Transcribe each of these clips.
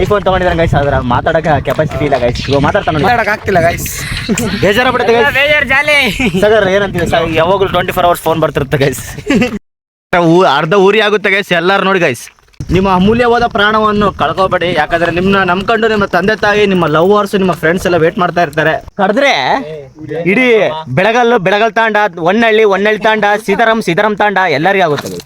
IPhone ತಗೊಂಡಿದ್ದಾರೆ guys ಅದ್ರ ಮಾತಾಡಕ capacity ಇಲ್ಲ ಗೈಸ್ ಇವಾಗ ಮಾತಾಡ್ತಾನೆ. ಮಾತಾಡಕ್ ಆಗ್ತಿಲ್ಲ ಗೈಸ್ ಬೇಜಾರ ಬಿಡುತ್ತೆ ಗೈಸ್ ಜಾಲಿ. ಸಗರ್ ಏನಂತೀವಿ ಸರ್ ಯಾವಾಗಲೂ ಟ್ವೆಂಟಿ ಫೋರ್ ಅವರ್ಸ್ ಫೋನ್ ಬರ್ತಿರುತ್ತೆ ಗೈಸ್ ಅರ್ಧ ಊರಿ ಆಗುತ್ತೆ ಗೈಸ್ ಎಲ್ಲಾರು ನೋಡಿ ಗೈಸ್ ನಿಮ್ಮ ಅಮೂಲ್ಯವಾದ ಪ್ರಾಣವನ್ನು ಕಳ್ಕೊಬೇಡಿ. ಯಾಕಂದ್ರೆ ನಿಮ್ನ ನಂಬ್ಕೊಂಡು ನಿಮ್ಮ ತಂದೆ ತಾಯಿ ನಿಮ್ಮ ಲವರ್ಸ್ ನಿಮ್ಮ ಫ್ರೆಂಡ್ಸ್ ಎಲ್ಲ ವೇಟ್ ಮಾಡ್ತಾ ಇರ್ತಾರೆ. ಕರೆದ್ರೆ ಇಡೀ ಬೆಳಗಲ್ಲು ಬೆಳಗಲ್ ತಾಂಡ ಒನ್ನಳ್ಳಿ ಒನ್ನಳ್ಳಿ ತಾಂಡ ಸೀತಾರಾಮ್ ಸೀತಾರಾಮ್ ತಾಂಡ ಎಲ್ಲರಿಗೂ ಆಗುತ್ತೆ.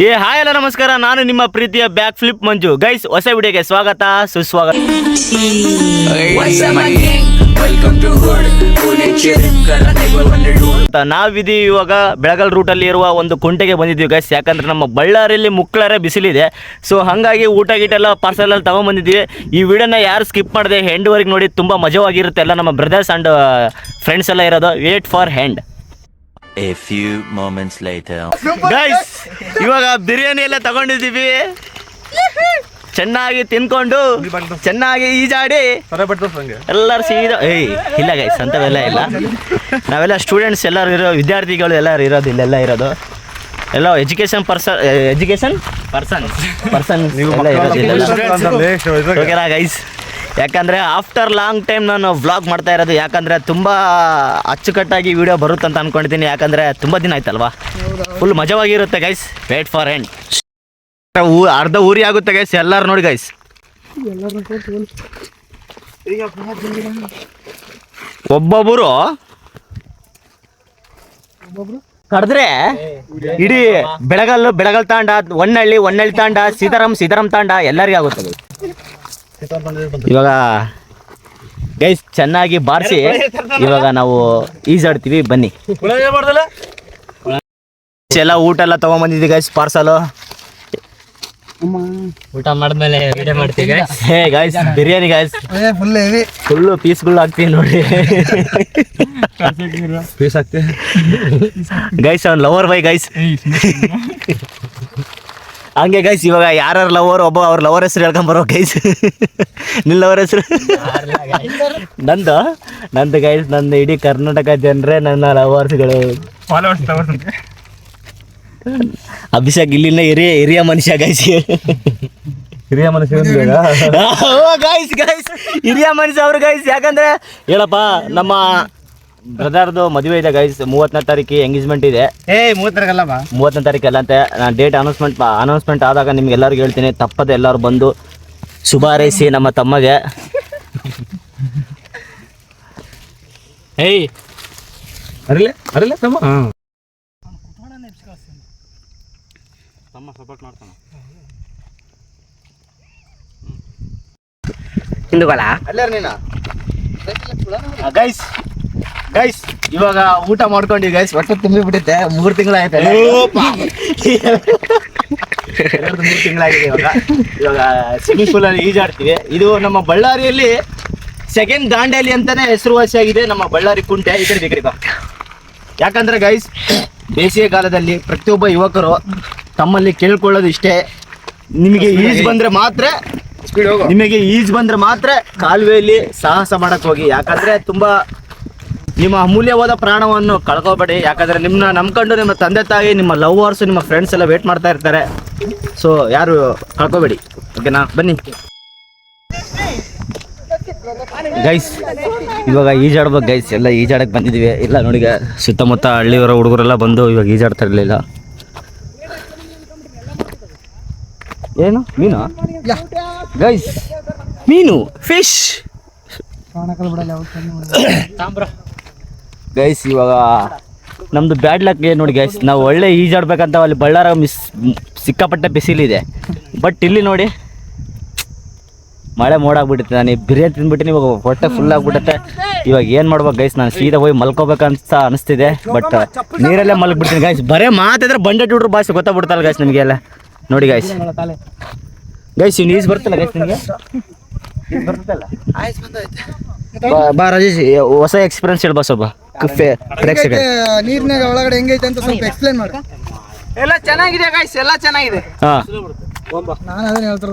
ಏ, ಹಾಯ್ ಎಲ್ಲ ನಮಸ್ಕಾರ. ನಾನು ನಿಮ್ಮ ಪ್ರೀತಿಯ ಬ್ಯಾಕ್ ಫ್ಲಿಪ್ ಮಂಜು. ಗೈಸ್, ಹೊಸ ವಿಡಿಯೋಗೆ ಸ್ವಾಗತ. ಸುಸ್ವಾಗತ. ನಾವಿದೀವಿ ಇವಾಗ ಬೆಳಗಲ್ ರೂಟಲ್ಲಿ ಇರುವ ಒಂದು ಕುಂಟೆಗೆ ಬಂದಿದ್ದೀವಿ ಗೈಸ್. ಯಾಕಂದ್ರೆ ನಮ್ಮ ಬಳ್ಳಾರಿಯಲ್ಲಿ ಮುಕ್ಳಾರೆ ಬಿಸಿಲಿದೆ. ಸೊ ಹಾಗಾಗಿ ಊಟ ಗೀಟ ಎಲ್ಲ ಪಾರ್ಸಲ್ ಎಲ್ಲ ತಗೊಂಬಂದಿದ್ದೀವಿ. ಈ ವಿಡಿಯೋನ ಯಾರು ಸ್ಕಿಪ್ ಮಾಡಿದೆ ಹೆಂಡ್ವರೆಗೆ ನೋಡಿ ತುಂಬ ಮಜವಾಗಿರುತ್ತೆ. ಎಲ್ಲ ನಮ್ಮ ಬ್ರದರ್ಸ್ ಆ್ಯಂಡ್ ಫ್ರೆಂಡ್ಸ್ ಎಲ್ಲ ಇರೋದು. Wait for hand A few moments later. Guys ಇವಾಗ ಬಿರಿಯಾನಿ ಎಲ್ಲ ತಗೊಂಡಿದ್ದೀವಿ. ಚೆನ್ನಾಗಿ ತಿನ್ಕೊಂಡು ಚೆನ್ನಾಗಿ ಈಜಾಡಿ ಎಲ್ಲರೂ ಸೀದಾ ಏಯ್ ಇಲ್ಲ ಗೈಸ್ ಅಂತವೆಲ್ಲ ಇಲ್ಲ. ನಾವೆಲ್ಲ ಸ್ಟೂಡೆಂಟ್ಸ್ ಎಲ್ಲರೂ ಇರೋ ವಿದ್ಯಾರ್ಥಿಗಳು ಎಲ್ಲರೂ ಇರೋದು ಇಲ್ಲೆಲ್ಲ ಇರೋದು. ಎಲ್ಲ education person education person person ಎಲ್ಲ ಇರೋದು ಗೈಸ್ ಯಾಕಂದರೆ ಆಫ್ಟರ್ ಲಾಂಗ್ ಟೈಮ್ ನಾನು ವ್ಲಾಗ್ ಮಾಡ್ತಾ ಇರೋದು, ಯಾಕಂದರೆ ತುಂಬ ಅಚ್ಚುಕಟ್ಟಾಗಿ ವಿಡಿಯೋ ಬರುತ್ತೆ ಅಂತ ಅಂದ್ಕೊಂಡಿದ್ದೀನಿ ಯಾಕಂದರೆ ತುಂಬ ದಿನ ಆಯ್ತಲ್ವಾ? ಫುಲ್ ಮಜವಾಗಿರುತ್ತೆ ಗೈಸ್ ವೇಟ್ ಫಾರ್ ಎಂಡ್ ಅರ್ಧ ಊರಿ ಆಗುತ್ತೆ ಗೈಸ್ ಎಲ್ಲರೂ ನೋಡಿ ಗೈಸ್ ಒಬ್ಬೊಬ್ಬರು ಕಡ್ದ್ರೆ ಇಡೀ ಬೆಳಗಲ್ಲು ಬೆಳಗಲ್ ತಾಂಡ ಒನ್ನಳ್ಳಿ ಒನ್ನಳ್ಳಿ ತಾಂಡ, ಸೀತಾರಾಮ್ ಸೀತಾರಾಮ್ ತಾಂಡ ಎಲ್ಲರಿಗೂ ಆಗುತ್ತೆ. ಇವಾಗ ಗೈಸ್ ಚೆನ್ನಾಗಿ ಬಾರಿಸಿ. ಇವಾಗ ನಾವು ಈಜಾಡ್ತೀವಿ ಬನ್ನಿ. ಎಲ್ಲ ಊಟ ಎಲ್ಲ ತಗೊಂಬಂದಿದ್ದೀವಿ ಗೈಸ್ ಪಾರ್ಸಲು ಊಟ ಮಾಡಿದ್ಮೇಲೆ ವಿಡಿಯೋ ಮಾಡ್ತೀವಿ hey guys biryani guys full heavy full ಪೀಸ್ಗಳು ಹಾಕ್ತೀವಿ ನೋಡಿ. ಪೀಸ್ ಹಾಕ್ತೀವಿ ಗೈಸ್ ಅವ್ನು ಲವರ್ ಬೈ ಗೈಸ್ ಹಂಗೆ ಗೈಸ್ ಇವಾಗ ಯಾರ್ಯಾರ ಲವರ್ ಒಬ್ಬ ಅವ್ರ ಲವರ್ ಹೆಸರು ಹೇಳ್ಕೊಂಬರೋ ಗೈಸ್ ನಿನ್ನ ಲವರ್ ಹೆಸರು? ನಂದು? ನಂದು ಗೈಸ್ ನಂದು ಇಡೀ ಕರ್ನಾಟಕ ಜನರೇ ನನ್ನ ಲವರ್ಸ್ಗಳು ಅಭಿಷೇಕ್ ಇಲ್ಲಿನ ಹಿರಿಯ ಹಿರಿಯ ಮನುಷ್ಯ ಗೈಸ್ ಹಿರಿಯ ಮನುಷ್ಯ ಗೈಸ್ ಗೈಸ್ ಹಿರಿಯ ಮನುಷ್ಯ ಅವ್ರು ಗೈಸ್ ಯಾಕಂದ್ರೆ ಹೇಳಪ್ಪ ನಮ್ಮ ಬ್ರದರ್ದು ಮದುವೆ ಇದೆ ಗೈಸ್ ಮೂವತ್ತನೇ ತಾರೀಕು ಎಂಗೇಜ್ಮೆಂಟ್ ಇದೆ. ಏ ಮೂವತ್ತರಗಲ್ಲ ಬಾ. ಮೂವತ್ತನೇ ತಾರೀಕು ಅಲ್ಲ ಅಂತೆ. ನಾನು ಡೇಟ್ ಅನೌನ್ಸ್ಮೆಂಟ್ ಅನೌನ್ಸ್ಮೆಂಟ್ ಆದಾಗ ನಿಮ್ಗೆ ಎಲ್ಲರಿಗೂ ಹೇಳ್ತೀನಿ. ತಪ್ಪದೆ ಎಲ್ಲರೂ ಬಂದು ಶುಭ ಹಾರೈಸಿ ನಮ್ಮ ತಮ್ಮಗೆ. ಏಯ್ ಅರಿಲೆ ಅರಿಲೆ ತಮ್ಮ. ತಮ್ಮ ಸಪೋರ್ಟ್ ಮಾಡ್ತಾನೆ. ಹಿಂದುಗಳ? ಅಲ್ಲೇ ನೀನು? ಗೈಸ್ ಗೈಸ್ ಇವಾಗ ಊಟ ಮಾಡ್ಕೊಂಡಿ ಗೈಸ್ ಹೊಟ್ಟೆ ತುಂಬಿ ಬಿಟ್ಟಿದ್ದೆ ಮೂರ್ ತಿಂಗಳಾಯ್ತು? ಮೂರು ತಿಂಗಳಾಗಿದೆ ಇವಾಗ. ಇವಾಗ ಸ್ವಿಮ್ಮಿಂಗ್ ಅಲ್ಲಿ ಈಜಾಡ್ತೀವಿ. ಇದು ನಮ್ಮ ಬಳ್ಳಾರಿಯಲ್ಲಿ ಸೆಕೆಂಡ್ ದಾಂಡೇಲಿ ಅಂತಾನೆ ಹೆಸರುವಾಸಿಯಾಗಿದೆ ನಮ್ಮ ಬಳ್ಳಾರಿ ಕುಂಟೆ. ಈ ಕಡೆ ಬೇಕ್ರಿ. ಯಾಕಂದ್ರೆ ಗೈಸ್ ಬೇಸಿಗೆ ಕಾಲದಲ್ಲಿ ಪ್ರತಿಯೊಬ್ಬ ಯುವಕರು ತಮ್ಮಲ್ಲಿ ಕೇಳ್ಕೊಳ್ಳೋದು ಇಷ್ಟೇ. ನಿಮಗೆ ಈಜ್ ಬಂದ್ರೆ ಮಾತ್ರ ನಿಮಗೆ ಈಜ್ ಬಂದ್ರೆ ಮಾತ್ರ ಕಾಲುವೆಯಲ್ಲಿ ಸಾಹಸ ಮಾಡಕ್ ಹೋಗಿ. ಯಾಕಂದ್ರೆ ತುಂಬಾ ನಿಮ್ಮ ಅಮೂಲ್ಯವಾದ ಪ್ರಾಣವನ್ನು ಕಳ್ಕೊಬೇಡಿ. ಯಾಕಂದ್ರೆ ನಿಮ್ಮನ್ನ ನಂಬ್ಕೊಂಡು ನಿಮ್ಮ ತಂದೆ ತಾಯಿ ನಿಮ್ಮ ಲವರ್ಸ್ ನಿಮ್ಮ ಫ್ರೆಂಡ್ಸ್ ಎಲ್ಲ ವೇಟ್ ಮಾಡ್ತಾ ಇರ್ತಾರೆ. ಸೊ ಯಾರು ಕಳ್ಕೋಬೇಡಿ. ಓಕೆನಾ ಬನ್ನಿ. ಗೈಸ್ ಇವಾಗ ಈಜಾಡ್ಬೇಕು ಗೈಸ್ ಎಲ್ಲ ಈಜಾಡಕ್ಕೆ ಬಂದಿದ್ದೀವಿ ಇಲ್ಲ ನೋಡಿ ಸುತ್ತಮುತ್ತ ಹಳ್ಳಿಯವರ ಹುಡುಗರೆಲ್ಲ ಬಂದು ಇವಾಗ ಈಜಾಡ್ತಾ ಇರಲಿಲ್ಲ. ಏನು? ಮೀನು? ಗೈಸ್ ಮೀನು ಫಿಶ್ ಗೈಸ್ ಇವಾಗ ನಮ್ದು ಬ್ಯಾಡ್ ಲಕ್ ಏನು ನೋಡಿ ಗೈಸ್ ನಾವು ಒಳ್ಳೆ ಈಜಾಡ್ಬೇಕಂತ ಅಲ್ಲಿ ಬಳ್ಳಾರ ಮಿಸ್ ಸಿಕ್ಕಾಪಟ್ಟೆ ಬಿಸಿಲಿದೆ ಬಟ್ ಇಲ್ಲಿ ನೋಡಿ ಮಳೆ ಮೋಡ ಆಗ್ಬಿಟ್ಟಿದೆ. ನಾನು ಬಿರಿಯಾನಿ ತಿಂದ್ಬಿಟ್ಟಿನಿ ಇವಾಗ ಹೊಟ್ಟೆ ಫುಲ್ ಆಗ್ಬಿಟ್ಟೆ ಇವಾಗ ಏನು ಮಾಡ್ಬೇಕು ಗೈಸ್ ನಾನು ಸೀದಾ ಹೋಗಿ ಮಲ್ಕೋಬೇಕಂತ ಅನಿಸ್ತಿದೆ. ಬಟ್ ನೀರಲ್ಲೇ ಮಲ್ಕ್ಬಿಡ್ತೀನಿ ಗೈಸ್ ಬರೇ ಮಾತಾದ್ರೆ ಬಂಡೆ ಹುಡ್ರು ಭಾಷೆ ಗೊತ್ತಾಗ್ಬಿಡ್ತಲ್ಲ ಗೈಸ್ ನಿಮಗೆಲ್ಲ ನೋಡಿ ಗೈಸ್ ಗೈಸ್ ಇನ್ನು ಈಜು ಬರ್ತಲ್ಲ ಗೈಸ್ ನಿಮಗೆ? ಬಾ- ಬಾ ರಾಜೇಶ್ ಹೊಸ ಎಕ್ಸ್ಪೀರಿಯನ್ಸ್ ಹೇಳ್ಬಾ ಸ್ವಲ್ಪ. ಪ್ರೇಕ್ಷಕ ನೀರ್ನಾಗ ಒಳಗಡೆ ಹೆಂಗೈತೆ ಅಂತ ಸ್ವಲ್ಪ ಎಕ್ಸ್ಪ್ಲೇನ್ ಮಾಡಿ. ಎಲ್ಲ ಚೆನ್ನಾಗಿದೆ ಗಾಯ್ಸ್ ಎಲ್ಲ ಚೆನ್ನಾಗಿದೆ. ಹಾ. ನಾನು ಅದನ್ನ ಹೇಳ್ತಾರ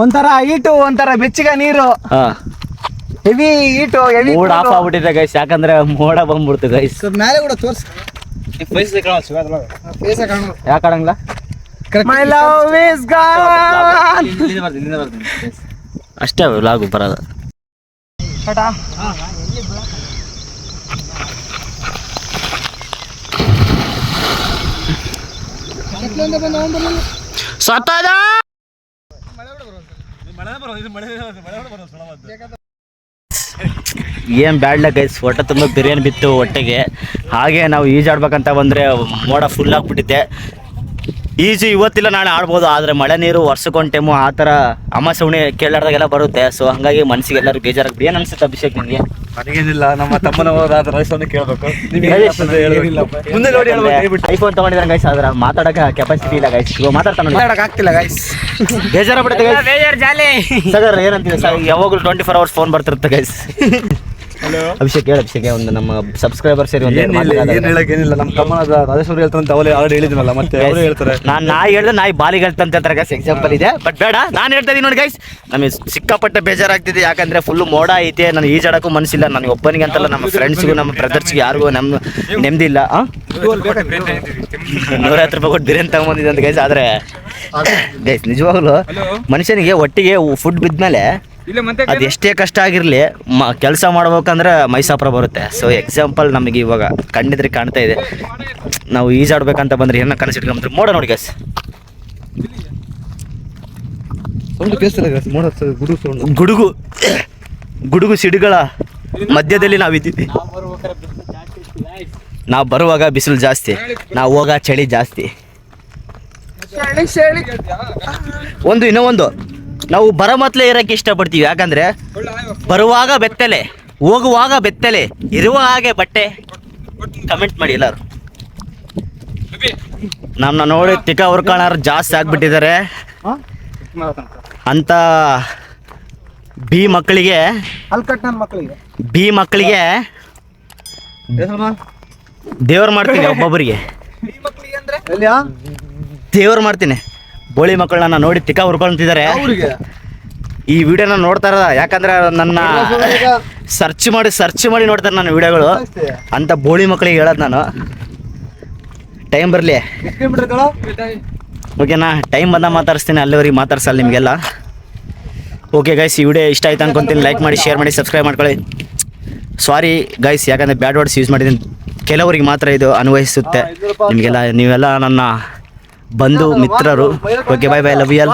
ಒಂಥರ ಈಟು ಒಂಥರ ಬೆಚ್ಚಗ ನೀರು. ಹಾ. ಹೆವಿ ಈಟು ಹೆವಿ ಮೂಡ್ ಆಫ್ ಆಗ್ಬಿಟ್ಟಿದೆ ಗೈಸ್ ಯಾಕಂದ್ರೆ ಮೋಡ ಬಂದ್ಬಿಡ್ತು ಗೈಸ್ ಸ್ವಲ್ಪ ಮೇಲೆ ಕೂಡ ತೋರ್ಸಿ. ಯಾಕೆ ಆಡಂಗಿಲ್ಲ ಮೈ ಲವ್ ಇಸ್ ಗಾನ್ ಅಷ್ಟೇ ಲಾಗು ಬರೋದು ಸತ್ತದ? ಏನ್ ಲಕ್ ಐಸ್ ಹೊಟ್ಟೆ ತುಂಬ ಬಿರಿಯಾನಿ ಬಿತ್ತು ಹೊಟ್ಟೆಗೆ ಹಾಗೆ ನಾವು ಈಜಾಡ್ಬೇಕಂತ ಬಂದ್ರೆ ಮೋಡ ಫುಲ್ ಆಗ್ಬಿಟ್ಟಿದೆ. ಈಜು ಇವತ್ತಿಲ್ಲ ನಾಳೆ ಆಡ್ಬೋದು. ಆದರೆ ಮಳೆ ನೀರು ವರ್ಷಕ್ಕೊಂದು ಟೈಮು ಆ ಥರ ಅಮಾಸೆ ಉಣಿ ಕೇಳಾಡ್ದಾಗೆಲ್ಲ ಬರುತ್ತೆ. ಸೊ ಹಂಗಾಗಿ ಮನಸ್ಸಿಗೆ ಎಲ್ಲರೂ ಬೇಜಾರಾಗ್ಬಿಡಿ ಏನು ಅನ್ಸುತ್ತೆ ಅಭಿಷೇಕ್ ನಿಮಗೆ ನನಗೇನಿಲ್ಲ ನಮ್ಮ ತಮ್ಮನವರಾದ ರೈಸನ್ನು ಕೇಳಬೇಕು. ಮುಂದೆ ನೋಡಿ ಐಫೋನ್ ತಗೊಂಡಿದ್ರೆ ಗೈಸ್ ಆದ್ರೆ ಮಾತಾಡಕ್ಕೆ ಕೆಪಾಸಿಟಿ ಇಲ್ಲ ಗೈಸ್ ಇವಾಗ ಮಾತಾಡ್ತಾನೆ ಆಗ್ತಿಲ್ಲ ಗಾಯ್ಸ್ ಬೇಜಾರಾಗ್ಬಿಡುತ್ತೆ ಗೈಸ್ ಬೇಜಾರ ಜಾಲಿ. ಸಗರ್ ಏನಂತೀವಿ ಸರ್? ಯಾವಾಗಲೂ ಟ್ವೆಂಟಿ ಫೋರ್ ಅವರ್ಸ್ ಫೋನ್ ಬರ್ತಿರುತ್ತೆ ಗೈಸ್ ಅಭಿಷೇಕ್ ಹೇಳಿ ಅಭಿಷೇಕ್ ಒಂದು ನಮ್ಮ ಸಬ್ಸ್ಕ್ರೈಬರ್ ಸೇರಿ ಒಂದು ಏನಿಲ್ಲ ಏನ್ ಹೇಳಕ್ ಏನಿಲ್ಲ ನಮ್ಮ ತಮ್ಮನಾದ ರಾಜೇಶ್ವರಿ ಹೇಳ್ತಾರೆ ಅಂತ ಅವಲೇ ಆಲ್ರೆಡಿ ಹೇಳಿದ್ನಲ್ಲ ಮತ್ತೆ ಅವರು ಹೇಳ್ತಾರೆ. ನಾನು ನಾಯಿ ಹೇಳಿದ್ರೆ ನಾಯಿ ಬಾಲಿಗೆ ಹೇಳ್ತಂತ ಹೇಳ್ತಾರೆ ಗೈಸ್ ಎಕ್ಸಾಂಪಲ್ ಇದೆ. ಬಟ್ ಬೇಡ ನಾನು ಹೇಳ್ತಾ ಇದ್ದೀನಿ ನೋಡಿ ಗೈಸ್ ನಮಗೆ ಸಿಕ್ಕಾಪಟ್ಟೆ ಬೇಜಾರಾಗ್ತಿದೆ ಯಾಕಂದ್ರೆ ಫುಲ್ ಮೋಡ ಐತೆ ನಾನು ಈಜಾಡಕ್ಕೂ ಮನಸ್ಸಿಲ್ಲ ನನಗೆ ಒಬ್ಬನಿಗೆ ಅಂತಲ್ಲ ನಮ್ಮ ಫ್ರೆಂಡ್ಸ್ಗೂ ನಮ್ಮ ಬ್ರದರ್ಸ್ಗೆ ಯಾರಿಗೂ ನಮ್ಮ ನೆಮ್ಮದಿ ಇಲ್ಲ ನೂರ ಹತ್ತು ರೂಪಾಯಿ ಕೊಟ್ಟು ಬಿರಿಯಾನಿ ತಗೊಂಬಂದಿದ್ದೆ ಅಂತ ಗೈಸ್ ಆದರೆ ಗೈಸ್ ನಿಜವಾಗ್ಲು ಮನುಷ್ಯನಿಗೆ ಒಟ್ಟಿಗೆ ಫುಡ್ ಬಿದ್ಮೇಲೆ ಅದು ಎಷ್ಟೇ ಕಷ್ಟ ಆಗಿರಲಿ ಮ ಕೆಲಸ ಮಾಡ್ಬೇಕಂದ್ರೆ ಮೈಸಾಪುರ ಬರುತ್ತೆ. ಸೊ ಎಕ್ಸಾಂಪಲ್ ನಮಗೆ ಇವಾಗ ಕಣ್ಣಿದ್ರೆ ಕಾಣ್ತಾ ಇದೆ. ನಾವು ಈಜಾಡ್ಬೇಕಂತ ಬಂದ್ರೆ ಏನೋ ಮೋಡ ನೋಡಿ ಗೈಸ್ ಕೇಳಿಸ್ತಿಲ್ಲ guys, ಮೋಡ ಗುಡು ಸೌಂಡ್. ಗುಡುಗು ಗುಡುಗು ಸಿಡಿಗಳ ಮಧ್ಯದಲ್ಲಿ ನಾವಿದ್ದೀವಿ ನಾವು ಬರುವಾಗ ಬಿಸಿಲು ಜಾಸ್ತಿ ನಾವು ಹೋಗ ಚಳಿ ಜಾಸ್ತಿ. ಒಂದು ಇನ್ನೂ ಒಂದು ನಾವು ಬರಮತ್ಲೆ ಇರಕ್ಕೆ ಇರೋಕ್ಕೆ ಇಷ್ಟಪಡ್ತೀವಿ. ಯಾಕಂದ್ರೆ ಬರುವಾಗ ಬೆತ್ತಲೆ ಹೋಗುವಾಗ ಬೆತ್ತಲೆ ಇರುವ ಹಾಗೆ ಬಟ್ಟೆ ಕಮೆಂಟ್ ಮಾಡಿ ಎಲ್ಲರೂ. ನಮ್ಮನ್ನ ನೋಡಿ ತಿಕ್ಕ ಹುರ್ಕೊಳ್ಳೋರು ಜಾಸ್ತಿ ಆಗ್ಬಿಟ್ಟಿದ್ದಾರೆ. ಅಂತ ಬಿ ಮಕ್ಕಳಿಗೆ ಬಿ ಮಕ್ಕಳಿಗೆ ದೇವ್ರು ಮಾಡ್ತೀನಿ ಒಬ್ಬೊಬ್ಬರಿಗೆ. ದೇವ್ರು ಮಾಡ್ತೀನಿ. ಬೋಳಿ ಮಕ್ಕಳನ್ನ ನೋಡಿ ತಿಕ್ಕ ಹುರ್ಕೊಂತಿದ್ದಾರೆ. ಅವ್ರಿಗೆ? ಈ ವಿಡಿಯೋನ ನೋಡ್ತಾ ಇರೋದ? ಯಾಕಂದ್ರೆ ನನ್ನ ಸರ್ಚ್ ಮಾಡಿ ಸರ್ಚ್ ಮಾಡಿ ನೋಡ್ತಾರೆ ನನ್ನ ವಿಡಿಯೋಗಳು. ಅಂತ ಬೋಳಿ ಮಕ್ಕಳಿಗೆ ಹೇಳೋದು ನಾನು. ಟೈಮ್ ಬರಲಿ. ಓಕೆನಾ ಟೈಮ್ ಬಂದ ಮಾತಾಡಿಸ್ತೀನಿ ಅಲ್ಲಿವರೆಗೆ ಮಾತಾಡ್ಸಲ್ಲ ನಿಮಗೆಲ್ಲ. ಓಕೆ ಗೈಸ್ ಈ ವಿಡಿಯೋ ಇಷ್ಟ ಆಯ್ತು ಅನ್ಕೊಂತೀನಿ. ಲೈಕ್ ಮಾಡಿ ಶೇರ್ ಮಾಡಿ ಸಬ್ಸ್ಕ್ರೈಬ್ ಮಾಡ್ಕೊಳ್ಳಿ. ಸಾರಿ ಗೈಸ್ ಯಾಕಂದರೆ ಬ್ಯಾಡ್ ವರ್ಡ್ಸ್ ಯೂಸ್ ಮಾಡಿದ್ದೀನಿ. ಕೆಲವರಿಗೆ ಮಾತ್ರ ಇದು ಅನ್ವಯಿಸುತ್ತೆ. ನಿಮಗೆಲ್ಲ ನೀವೆಲ್ಲ ನನ್ನ ಬಂಧು ಮಿತ್ರರು okay bye bye love y'all